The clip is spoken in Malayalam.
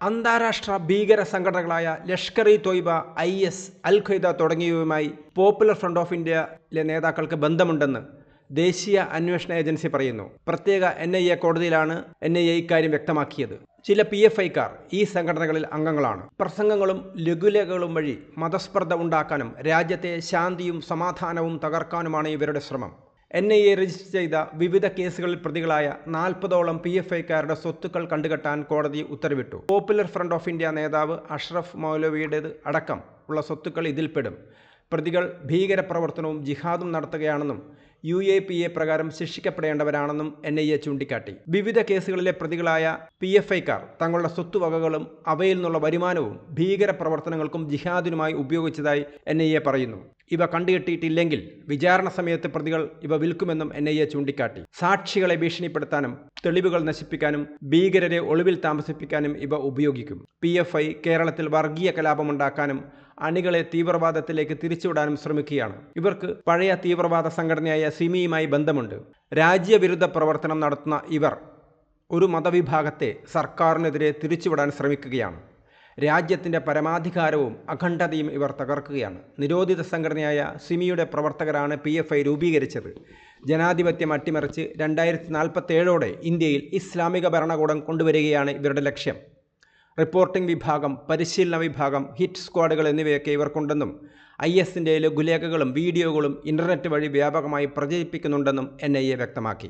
അന്താരാഷ്ട്ര ഭീകര സംഘടനകളായ Lashkar e Taiba I S Al Qaeda തുടങ്ങിയവയുമായി popular Front of ഇന്ത്യയിലെ നേതാക്കൾക്ക് ബന്ധമുണ്ടെന്ന് ദേശീയ അന്വേഷണ ഏജൻസി പറയുന്നു. പ്രത്യേക എൻ ഐ എ കോടതിയിലാണ് എൻ ഐ എ ഇക്കാര്യം വ്യക്തമാക്കിയത്. ചില പി എഫ് ഐക്കാർ ഈ സംഘടനകളിൽ അംഗങ്ങളാണ്. പ്രസംഗങ്ങളും ലഘുലേഖകളും വഴി മതസ്പർദ്ധ ഉണ്ടാക്കാനും രാജ്യത്തെ ശാന്തിയും സമാധാനവും തകർക്കാനുമാണ് ഇവരുടെ ശ്രമം. എൻ ഐ എ രജിസ്റ്റർ ചെയ്ത വിവിധ കേസുകളിൽ പ്രതികളായ നാൽപ്പതോളം പി എഫ് ഐക്കാരുടെ സ്വത്തുക്കൾ കണ്ടുകെട്ടാൻ കോടതി ഉത്തരവിട്ടു. പോപ്പുലർ ഫ്രണ്ട് ഓഫ് ഇന്ത്യ നേതാവ് അഷ്റഫ് മൗലവിയുടേത് അടക്കം ഉള്ള സ്വത്തുക്കൾ ഇതിൽപ്പെടും. പ്രതികൾ ഭീകരപ്രവർത്തനവും ജിഹാദും നടത്തുകയാണെന്നും യു എ പി എ പ്രകാരം ശിക്ഷിക്കപ്പെടേണ്ടവരാണെന്നും എൻ ഐ എ ചൂണ്ടിക്കാട്ടി. വിവിധ കേസുകളിലെ പ്രതികളായ പി എഫ് ഐക്കാർ തങ്ങളുടെ സ്വത്തുവകകളും അവയിൽ നിന്നുള്ള വരുമാനവും ഭീകര പ്രവർത്തനങ്ങൾക്കും ജിഹാദിനുമായി ഉപയോഗിച്ചതായി എൻ ഐ എ പറയുന്നു. ഇവ കണ്ടുകെട്ടിയിട്ടില്ലെങ്കിൽ വിചാരണ സമയത്ത് പ്രതികൾ ഇവ വിൽക്കുമെന്നും എൻ ഐ എ ചൂണ്ടിക്കാട്ടി. സാക്ഷികളെ ഭീഷണിപ്പെടുത്താനും തെളിവുകൾ നശിപ്പിക്കാനും ഭീകരരെ ഒളിവിൽ താമസിപ്പിക്കാനും ഇവ ഉപയോഗിക്കും. പി കേരളത്തിൽ വർഗീയ കലാപമുണ്ടാക്കാനും അണികളെ തീവ്രവാദത്തിലേക്ക് തിരിച്ചുവിടാനും ശ്രമിക്കുകയാണ്. ഇവർക്ക് പഴയ തീവ്രവാദ സംഘടനയായ സിമിയുമായി ബന്ധമുണ്ട്. രാജ്യവിരുദ്ധ പ്രവർത്തനം നടത്തുന്ന ഇവർ ഒരു മതവിഭാഗത്തെ സർക്കാരിനെതിരെ തിരിച്ചുവിടാൻ ശ്രമിക്കുകയാണ്. രാജ്യത്തിന്റെ പരമാധികാരവും അഖണ്ഡതയും ഇവർ തകർക്കുകയാണ്. നിരോധിത സംഘടനയായ സിമിയുടെ പ്രവർത്തകരാണ് പി എഫ് ഐ രൂപീകരിച്ചത്. ജനാധിപത്യം അട്ടിമറിച്ച് രണ്ടായിരത്തി നാൽപ്പത്തേഴോടെ ഇന്ത്യയിൽ ഇസ്ലാമിക ഭരണകൂടം കൊണ്ടുവരികയാണ് ഇവരുടെ ലക്ഷ്യം. റിപ്പോർട്ടിംഗ് വിഭാഗം പരിശീലന വിഭാഗം ഹിറ്റ് സ്ക്വാഡുകൾ എന്നിവയൊക്കെ ഇവർക്കുണ്ടെന്നും ഐ എസിന്റെ ലഘുലേഖകളും വീഡിയോകളും ഇന്റർനെറ്റ് വഴി വ്യാപകമായി പ്രചരിപ്പിക്കുന്നുണ്ടെന്നും എൻ വ്യക്തമാക്കി.